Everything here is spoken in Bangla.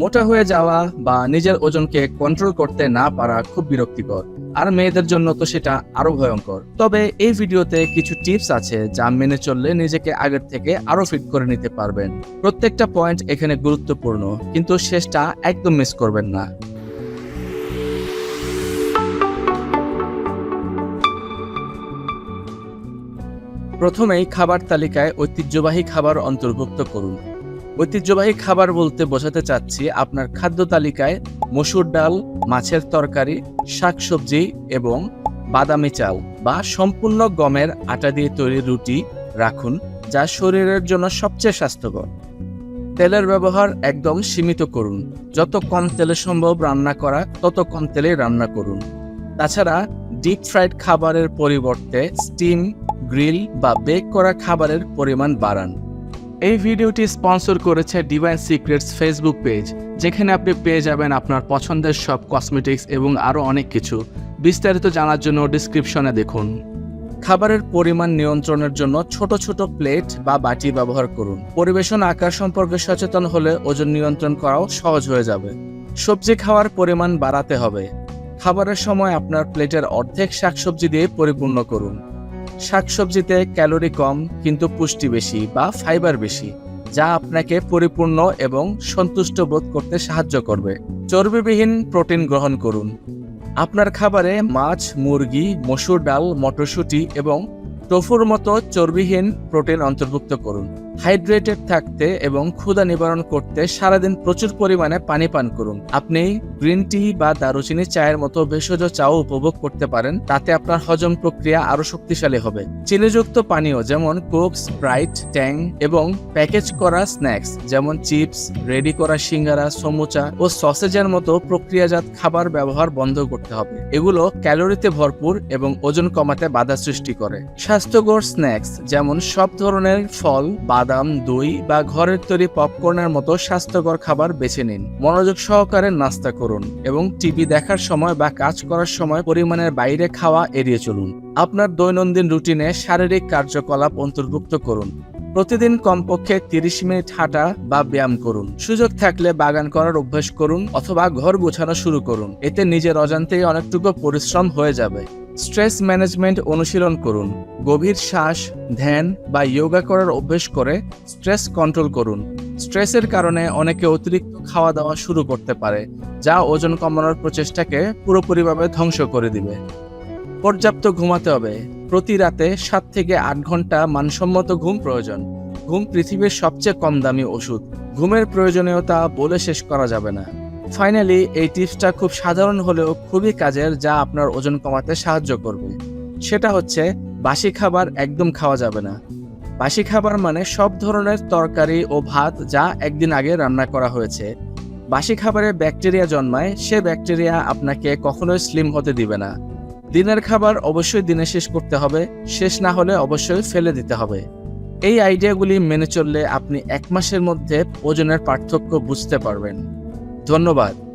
মোটা হয়ে যাওয়া বা নিজের ওজনকে কন্ট্রোল করতে না পারা খুব বিরক্তিকর। আর মেয়েদের জন্য তো সেটা আরও ভয়ঙ্কর। তবে এই ভিডিওতে কিছু টিপস আছে যা মেনে চললে নিজেকে আগের থেকে আরও ফিট করে নিতে পারবেন। প্রত্যেকটা পয়েন্ট এখানে গুরুত্বপূর্ণ, কিন্তু শেষটা একদম মিস করবেন না। প্রথমেই খাবার তালিকায় ঐতিহ্যবাহী খাবার অন্তর্ভুক্ত করুন। ঐতিহ্যবাহী খাবার বলতে বোঝাতে চাচ্ছি আপনার খাদ্য তালিকায় মসুর ডাল, মাছের তরকারি, শাকসবজি এবং বাদামি চাল বা সম্পূর্ণ গমের আটা দিয়ে তৈরি রুটি রাখুন, যা শরীরের জন্য সবচেয়ে স্বাস্থ্যকর। তেলের ব্যবহার একদম সীমিত করুন। যত কম তেলে সম্ভব রান্না করা, তত কম তেলে রান্না করুন। তাছাড়া ডিপ ফ্রাইড খাবারের পরিবর্তে স্টিম গ্রিল বা বেক করা খাবারের পরিমাণ বাড়ান। এই ভিডিওটি স্পন্সর করেছে ডিভাইন সিক্রেটস ফেসবুক পেজ যেখানে আপনি পেয়ে যাবেন আপনার পছন্দের সব কসমেটিক্স এবং আরও অনেক কিছু। বিস্তারিত জানার জন্য ডিসক্রিপশনে দেখুন। খাবারের পরিমাণ নিয়ন্ত্রণের জন্য ছোট ছোট প্লেট বা বাটি ব্যবহার করুন। পরিবেশন আকার সম্পর্কে সচেতন হলে ওজন নিয়ন্ত্রণ করাও সহজ হয়ে যাবে। সবজি খাওয়ার পরিমাণ বাড়াতে হবে। খাবারের সময় আপনার প্লেটের অর্ধেক শাকসবজি দিয়ে পরিপূর্ণ করুন। শাকসবজিতে ক্যালোরি কম, কিন্তু পুষ্টি বেশি বা ফাইবার বেশি, যা আপনাকে পরিপূর্ণ এবং সন্তুষ্ট বোধ করতে সাহায্য করবে। চর্বিবিহীন প্রোটিন গ্রহণ করুন। আপনার খাবারে মাছ, মুরগি, মসুর ডাল, মটরশুঁটি এবং টফুর মতো চর্বিহীন প্রোটিন অন্তর্ভুক্ত করুন। হাইড্রেটেড থাকতে এবং ক্ষুধা নিবারণ করতে সারাদিন প্রচুর পরিমাণে পানি পান করুন। আপনি গ্রিন টি বা দারুচিনি চায়ের মতো ভেষজ চাও উপভোগ করতে পারেন, তাতে আপনার হজম প্রক্রিয়া আরও শক্তিশালী হবে। চিনিযুক্ত পানীয় যেমন কোক, স্প্রাইট, ট্যাং এবং প্যাকেজ করা স্ন্যাক্স যেমন চিপস, রেডি করা সিঙ্গারা, সমুচা ও সসেজের মতো প্রক্রিয়াজাত খাবার ব্যবহার বন্ধ করতে হবে। এগুলো ক্যালোরিতে ভরপুর এবং ওজন কমাতে বাধা সৃষ্টি করে। স্বাস্থ্যকর স্ন্যাক্স যেমন সব ধরনের ফল বাদাম, দই বা ঘরের তৈরি পপকর্নের মতো স্বাস্থ্যকর খাবার বেছে নিন। মনোযোগ সহকারে নাস্তা করুন এবং টিভি দেখার সময় বা কাজ করার সময় পরিমাণের বাইরে খাওয়া এড়িয়ে চলুন। আপনার দৈনন্দিন রুটিনে শারীরিক কার্যকলাপ অন্তর্ভুক্ত করুন। প্রতিদিন কমপক্ষে তিরিশ মিনিট হাঁটা বা ব্যায়াম করুন। সুযোগ থাকলে বাগান করার অভ্যাস করুন অথবা ঘর গোছানো শুরু করুন। এতে নিজের অজান্তেই অনেকটুকু পরিশ্রম হয়ে যাবে। স্ট্রেস ম্যানেজমেন্ট অনুশীলন করুন, গভীর শ্বাস, ধ্যান বা যোগা করার অভ্যেস করে স্ট্রেস কন্ট্রোল করুন। স্ট্রেসের কারণে অনেকে অতিরিক্ত খাওয়া দাওয়া শুরু করতে পারে, যা ওজন কমানোর প্রচেষ্টাকে পুরোপুরিভাবে ধ্বংস করে দিবে। পর্যাপ্ত ঘুমাতে হবে। প্রতি রাতে সাত থেকে আট ঘণ্টা মানসম্মত ঘুম প্রয়োজন। ঘুম পৃথিবীর সবচেয়ে কম দামি ওষুধ। ঘুমের প্রয়োজনীয়তা বলে শেষ করা যাবে না। ফাইনালি এই টিপসটা খুব সাধারণ হলেও খুবই কাজের, যা আপনার ওজন কমাতে সাহায্য করবে। সেটা হচ্ছে, বাসি খাবার একদম খাওয়া যাবে না। বাসি খাবার মানে সব ধরনের তরকারি ও ভাত যা একদিন আগে রান্না করা হয়েছে। বাসি খাবারে ব্যাকটেরিয়া জন্মায়, সে ব্যাকটেরিয়া আপনাকে কখনোই স্লিম হতে দিবে না। দিনের খাবার অবশ্যই দিনে শেষ করতে হবে, শেষ না হলে অবশ্যই ফেলে দিতে হবে। এই আইডিয়াগুলি মেনে চললে আপনি এক মাসের মধ্যে ওজনের পার্থক্য বুঝতে পারবেন। ধন্যবাদ।